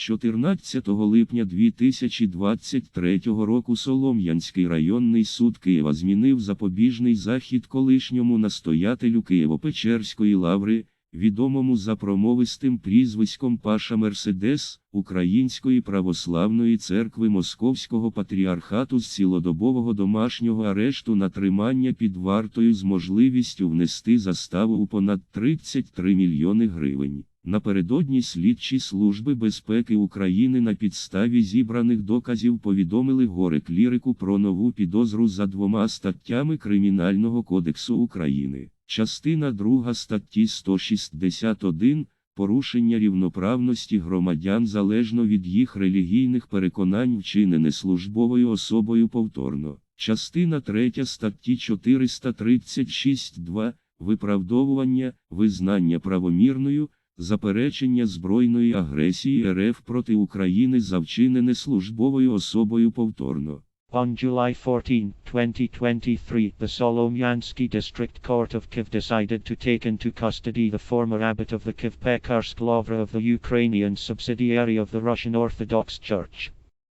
14 липня 2023 року Солом'янський районний суд Києва змінив запобіжний захід колишньому настоятелю Києво-Печерської лаври, відомому за промовистим прізвиськом Паша Мерседес, Української православної церкви Московського патріархату з цілодобового домашнього арешту на тримання під вартою з можливістю внести заставу у понад 33 мільйони гривень. Напередодні слідчі Служби безпеки України на підставі зібраних доказів повідомили горе клірику про нову підозру за двома статтями Кримінального кодексу України. Частина 2 статті 161 порушення рівноправності громадян залежно від їх релігійних переконань вчинене службовою особою повторно. Частина 3 статті 436.2 виправдовування, визнання правомірною, заперечення збройної агресії РФ проти України за вчинене службовою особою повторно. On July 14, 2023, the Solomyansky District Court of Kiev decided to take into custody the former abbot of the Kiev Pekarsk Lavra of the Ukrainian subsidiary of the Russian Orthodox Church.